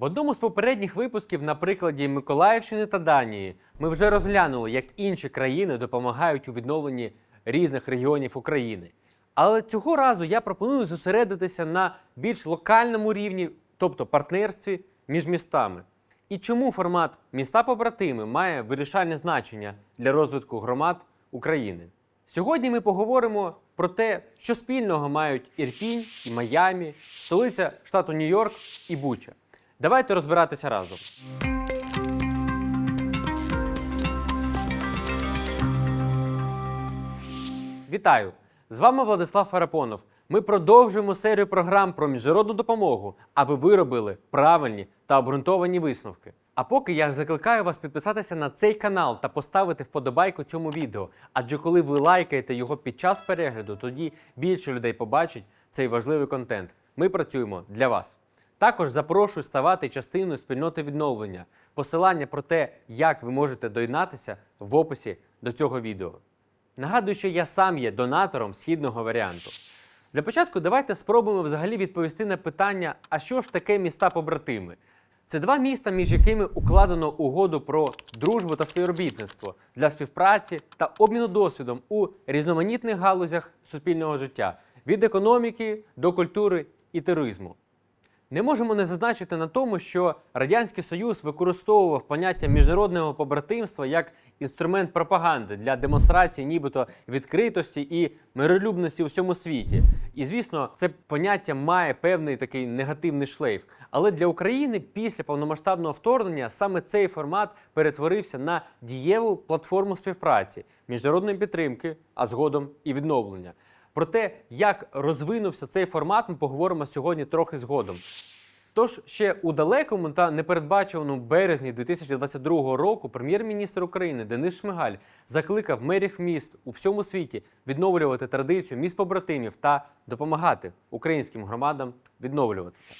В одному з попередніх випусків на прикладі Миколаївщини та Данії ми вже розглянули, як інші країни допомагають у відновленні різних регіонів України. Але цього разу я пропоную зосередитися на більш локальному рівні, тобто партнерстві між містами. І чому формат міста-побратими має вирішальне значення для розвитку громад України? Сьогодні ми поговоримо про те, що спільного мають Ірпінь і Майамі, столиця штату Нью-Йорк і Буча. Давайте розбиратися разом. Вітаю! З вами Владислав Фарапонов. Ми продовжуємо серію програм про міжнародну допомогу, аби ви робили правильні та обґрунтовані висновки. А поки я закликаю вас підписатися на цей канал та поставити вподобайку цьому відео. Адже коли ви лайкаєте його під час перегляду, тоді більше людей побачить цей важливий контент. Ми працюємо для вас. Також запрошую ставати частиною спільноти відновлення. Посилання про те, як ви можете доєднатися в описі до цього відео. Нагадую, що я сам є донатором східного варіанту. Для початку давайте спробуємо взагалі відповісти на питання: а що ж таке міста-побратими? Це два міста, між якими укладено угоду про дружбу та співробітництво для співпраці та обміну досвідом у різноманітних галузях суспільного життя від економіки до культури і туризму. Не можемо не зазначити на тому, що Радянський Союз використовував поняття міжнародного побратимства як інструмент пропаганди для демонстрації нібито відкритості і миролюбності у всьому світі. І звісно, це поняття має певний такий негативний шлейф. Але для України після повномасштабного вторгнення саме цей формат перетворився на дієву платформу співпраці, міжнародної підтримки, а згодом і відновлення. Про те, як розвинувся цей формат, ми поговоримо сьогодні трохи згодом. Тож ще у далекому та непередбачуваному березні 2022 року прем'єр-міністр України Денис Шмигаль закликав мерів міст у всьому світі відновлювати традицію міст побратимів та допомагати українським громадам відновлюватися.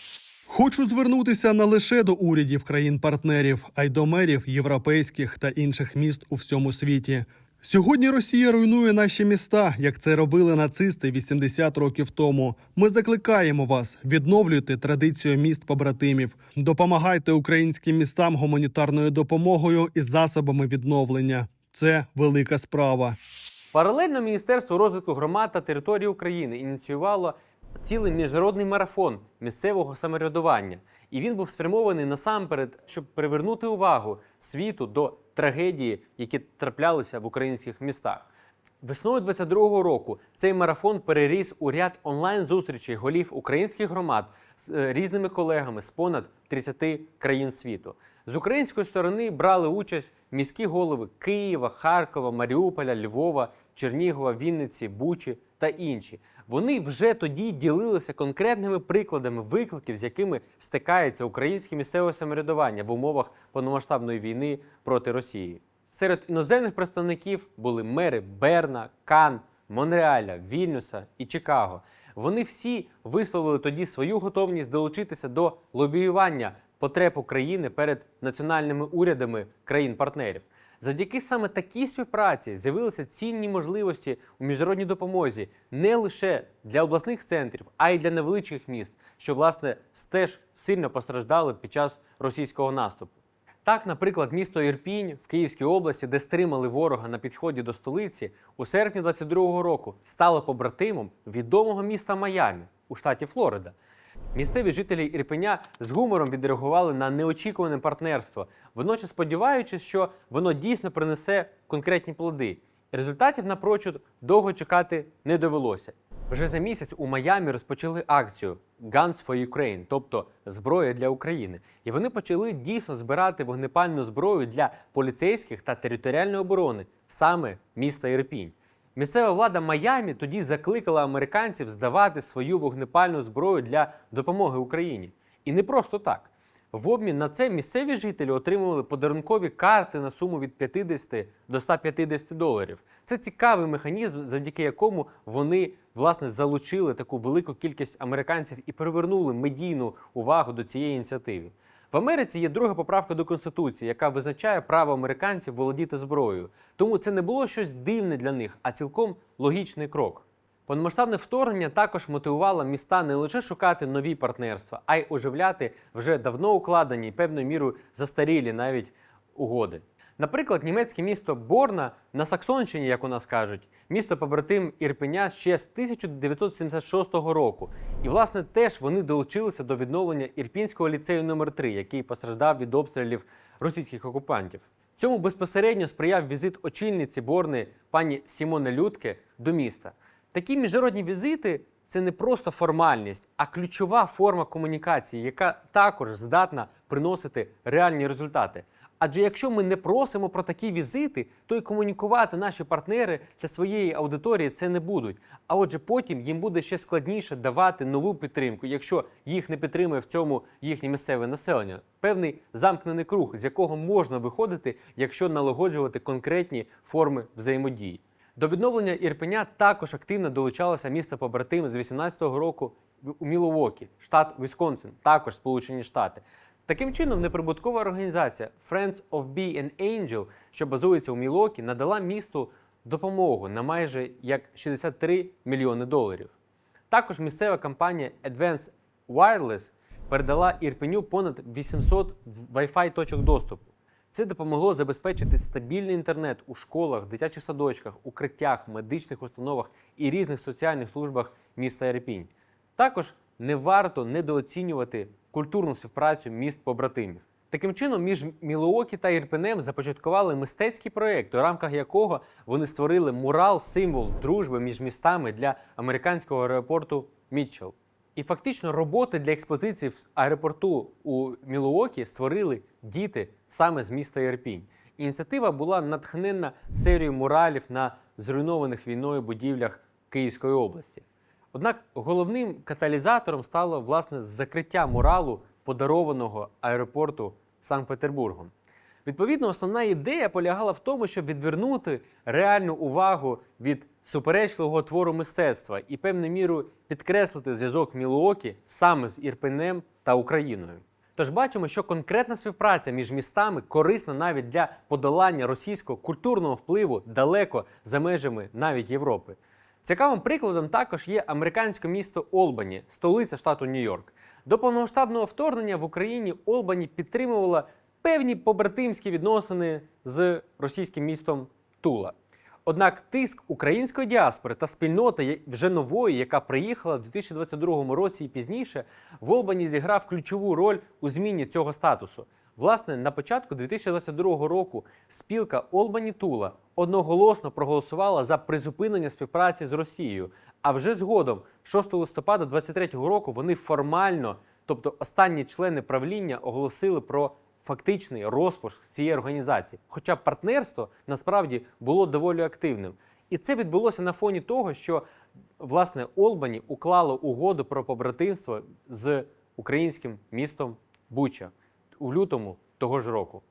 Хочу звернутися не лише до урядів країн-партнерів, а й до мерів європейських та інших міст у всьому світі. Сьогодні Росія руйнує наші міста, як це робили нацисти 80 років тому. Ми закликаємо вас відновлюйте традицію міст побратимів, допомагайте українським містам гуманітарною допомогою і засобами відновлення. Це велика справа. Паралельно Міністерство розвитку громад та території України ініціювало цілий міжнародний марафон місцевого самоврядування. І він був спрямований насамперед, щоб привернути увагу світу до трагедії, які траплялися в українських містах. Весною 22-го року цей марафон переріс у ряд онлайн-зустрічей голів українських громад з е, різними колегами з понад 30 країн світу. З української сторони брали участь міські голови Києва, Харкова, Маріуполя, Львова, Чернігова, Вінниці, Бучі та інші. Вони вже тоді ділилися конкретними прикладами викликів, з якими стикається українське місцеве самоврядування в умовах повномасштабної війни проти Росії. Серед іноземних представників були мери Берна, Кан, Монреаля, Вільнюса і Чикаго. Вони всі висловили тоді свою готовність долучитися до лобіювання потреб України перед національними урядами країн-партнерів. Завдяки саме такій співпраці з'явилися цінні можливості у міжнародній допомозі не лише для обласних центрів, а й для невеличких міст, що власне теж сильно постраждали під час російського наступу. Так, наприклад, місто Ірпінь в Київській області, де стримали ворога на підході до столиці, у серпні 22-го року стало побратимом відомого міста Майамі у штаті Флорида. Місцеві жителі Ірпеня з гумором відреагували на неочікуване партнерство, водночас сподіваючись, що воно дійсно принесе конкретні плоди. Результатів напрочуд довго чекати не довелося. Вже за місяць у Майамі розпочали акцію Guns for Ukraine, тобто зброя для України. І вони почали дійсно збирати вогнепальну зброю для поліцейських та територіальної оборони, саме міста Ірпінь. Місцева влада Майамі тоді закликала американців здавати свою вогнепальну зброю для допомоги Україні. І не просто так. В обмін на це місцеві жителі отримували подарункові карти на суму від 50 до 150 доларів. Це цікавий механізм, завдяки якому вони власне залучили таку велику кількість американців і привернули медійну увагу до цієї ініціативи. В Америці є друга поправка до Конституції, яка визначає право американців володіти зброєю. Тому це не було щось дивне для них, а цілком логічний крок. Повномасштабне вторгнення також мотивувало міста не лише шукати нові партнерства, а й оживляти вже давно укладені і певною мірою застарілі навіть угоди. Наприклад, німецьке місто Борна на Саксонщині, як у нас кажуть, місто побратим Ірпеня ще з 1976 року. І, власне, теж вони долучилися до відновлення Ірпінського ліцею номер 3 який постраждав від обстрілів російських окупантів. Цьому безпосередньо сприяв візит очільниці Борни пані Сімони Людке до міста. Такі міжнародні візити це не просто формальність, а ключова форма комунікації, яка також здатна приносити реальні результати. Адже якщо ми не просимо про такі візити, то й комунікувати наші партнери для своєї аудиторії це не будуть. А отже, потім їм буде ще складніше давати нову підтримку, якщо їх не підтримує в цьому їхнє місцеве населення. Певний замкнений круг, з якого можна виходити, якщо налагоджувати конкретні форми взаємодії. До відновлення Ірпеня також активно долучалося місто побратим з 18-го року у Мілуокі, штат Вісконсин, також Сполучені Штати. Таким чином, неприбуткова організація Friends of Bee and Angel, що базується у Мілокі, надала місту допомогу на майже як 63 мільйони доларів. Також місцева компанія Advanced Wireless передала Ірпеню понад 800 Wi-Fi точок доступу. Це допомогло забезпечити стабільний інтернет у школах, дитячих садочках, укриттях, медичних установах і різних соціальних службах міста Ірпінь. Також не варто недооцінювати культурну співпрацю міст побратимів. Таким чином, між Мілуокі та Ірпенем започаткували мистецький проєкт, у рамках якого вони створили мурал, символ дружби між містами для американського аеропорту Мітчелл. І фактично роботи для експозиції в аеропорту у Мілуокі створили діти саме з міста Ірпінь. Ініціатива була натхненна серією муралів на зруйнованих війною будівлях Київської області. Однак головним каталізатором стало власне закриття муралу, подарованого аеропорту Санкт-Петербургом. Відповідно, основна ідея полягала в тому, щоб відвернути реальну увагу від суперечливого твору мистецтва і певною мірою підкреслити зв'язок Мілуокі саме з Ірпенем та Україною. Тож бачимо, що конкретна співпраця між містами корисна навіть для подолання російського культурного впливу далеко за межами навіть Європи. Цікавим прикладом також є американське місто Олбані, столиця штату Нью-Йорк. До повномасштабного вторгнення в Україні Олбані підтримувала певні побратимські відносини з російським містом Тула. Однак тиск української діаспори та спільноти вже нової, яка приїхала в 2022 році і пізніше, в Олбані зіграв ключову роль у зміні цього статусу. Власне, на початку 2022 року спілка Олбані Тула одноголосно проголосувала за призупинення співпраці з Росією. А вже згодом, 6 листопада 2023 року, вони формально, тобто останні члени правління, оголосили про фактичний розпуск цієї організації. Хоча партнерство насправді було доволі активним. І це відбулося на фоні того, що власне Олбані уклало угоду про побратимство з українським містом Буча у лютому того ж року.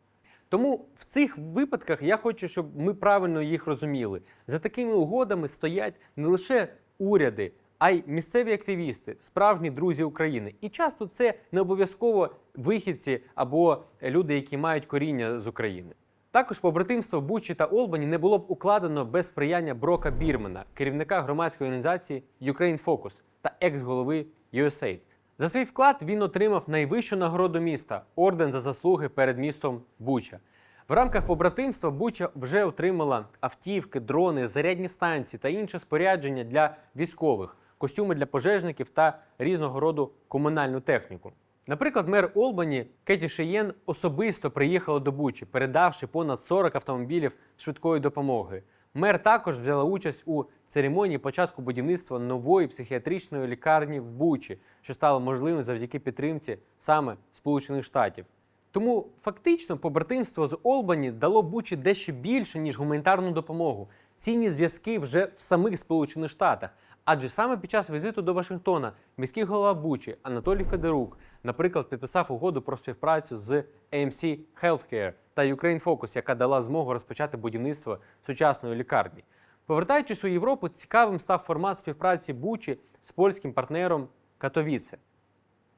Тому в цих випадках я хочу, щоб ми правильно їх розуміли. За такими угодами стоять не лише уряди, а й місцеві активісти, справжні друзі України. І часто це не обов'язково вихідці або люди, які мають коріння з України. Також побратимство Бучі та Олбані не було б укладено без сприяння Брока Бірмена, керівника громадської організації Ukraine Focus та екс-голови USAID. За свій вклад він отримав найвищу нагороду міста орден за заслуги перед містом Буча. В рамках побратимства Буча вже отримала автівки, дрони, зарядні станції та інше спорядження для військових, костюми для пожежників та різного роду комунальну техніку. Наприклад, мер Олбані Кеті Шиєн особисто приїхала до Бучі, передавши понад 40 автомобілів швидкої допомоги. Мер також взяла участь у церемонії початку будівництва нової психіатричної лікарні в Бучі, що стало можливим завдяки підтримці саме Сполучених Штатів. Тому фактично побратимство з Олбані дало Бучі дещо більше, ніж гуманітарну допомогу. Цінні зв'язки вже в самих Сполучених Штатах. Адже саме під час візиту до Вашингтона міський голова Бучі Анатолій Федорук, наприклад, підписав угоду про співпрацю з AMC Healthcare та Ukraine Focus, яка дала змогу розпочати будівництво сучасної лікарні. Повертаючись у Європу, цікавим став формат співпраці Бучі з польським партнером Катовіце.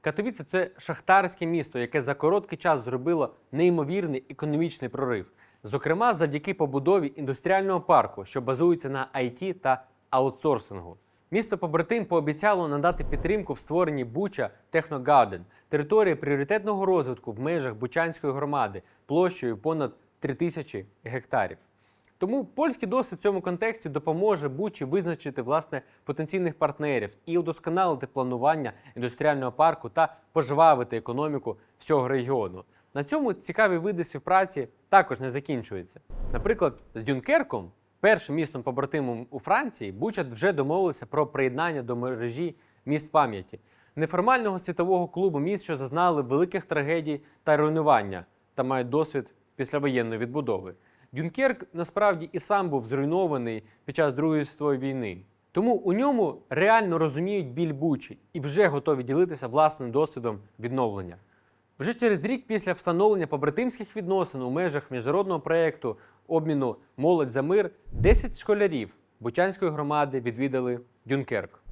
Катовіце це шахтарське місто, яке за короткий час зробило неймовірний економічний прорив. Зокрема, завдяки побудові індустріального парку, що базується на IT та аутсорсингу. Місто побратим пообіцяло надати підтримку в створенні Буча Техногарден, території пріоритетного розвитку в межах Бучанської громади площею понад 3000 гектарів. Тому польський досвід в цьому контексті допоможе Бучі визначити власне потенційних партнерів і удосконалити планування індустріального парку та пожвавити економіку всього регіону. На цьому цікаві види співпраці також не закінчуються. Наприклад, з Дюнкерком, першим містом побратимом у Франції, Буча вже домовилися про приєднання до мережі міст пам'яті, неформального світового клубу міст, що зазнали великих трагедій та руйнування та мають досвід післявоєнної відбудови. Дюнкерк насправді і сам був зруйнований під час Другої світової війни. Тому у ньому реально розуміють біль Бучі і вже готові ділитися власним досвідом відновлення. Вже через рік після встановлення побратимських відносин у межах міжнародного проєкту обміну Молодь за мир 10 школярів Бучанської громади відвідали Дюнкерк.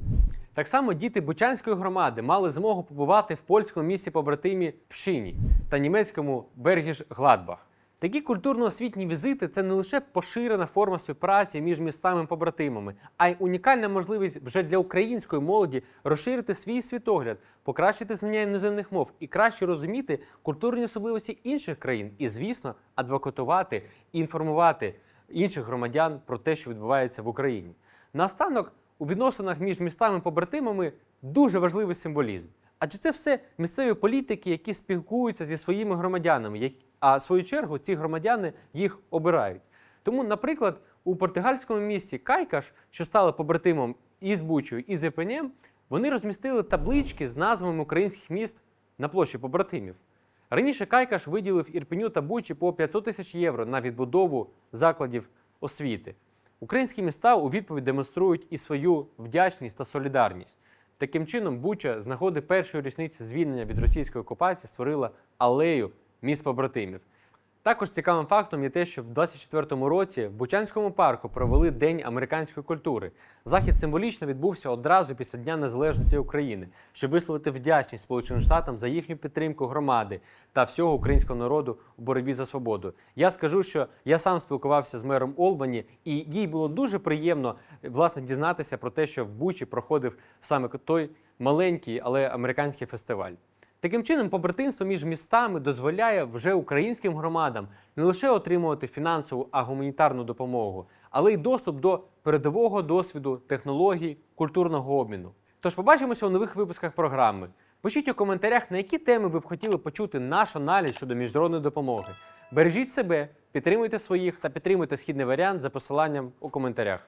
Так само діти Бучанської громади мали змогу побувати в польському місті побратимі Пшині та німецькому Бергіж Гладбах. Такі культурно-освітні візити це не лише поширена форма співпраці між містами-побратимами, а й унікальна можливість вже для української молоді розширити свій світогляд, покращити знання іноземних мов і краще розуміти культурні особливості інших країн, і, звісно, адвокатувати і інформувати інших громадян про те, що відбувається в Україні. Наостанок, у відносинах між містами-побратимами дуже важливий символізм. Адже це все місцеві політики, які спілкуються зі своїми громадянами, а в свою чергу ці громадяни їх обирають. Тому, наприклад, у португальському місті Кайкаш, що стало побратимом із Бучою, і з Епенєм, вони розмістили таблички з назвами українських міст на площі побратимів. Раніше Кайкаш виділив Ірпеню та Бучі по 500 тисяч євро на відбудову закладів освіти. Українські міста у відповідь демонструють і свою вдячність та солідарність. Таким чином, Буча з нагоди першої річниці звільнення від російської окупації створила алею міст побратимів. Також цікавим фактом є те, що в 24-му році в Бучанському парку провели День американської культури. Захід символічно відбувся одразу після Дня Незалежності України, щоб висловити вдячність Сполученим Штатам за їхню підтримку громади та всього українського народу у боротьбі за свободу. Я скажу, що я сам спілкувався з мером Олбані, і їй було дуже приємно власне дізнатися про те, що в Бучі проходив саме той маленький, але американський фестиваль. Таким чином, побратимство між містами дозволяє вже українським громадам не лише отримувати фінансову, а гуманітарну допомогу, але й доступ до передового досвіду, технологій, культурного обміну. Тож побачимося у нових випусках програми. Пишіть у коментарях, на які теми ви б хотіли почути наш аналіз щодо міжнародної допомоги. Бережіть себе, підтримуйте своїх та підтримуйте східний варіант за посиланням у коментарях.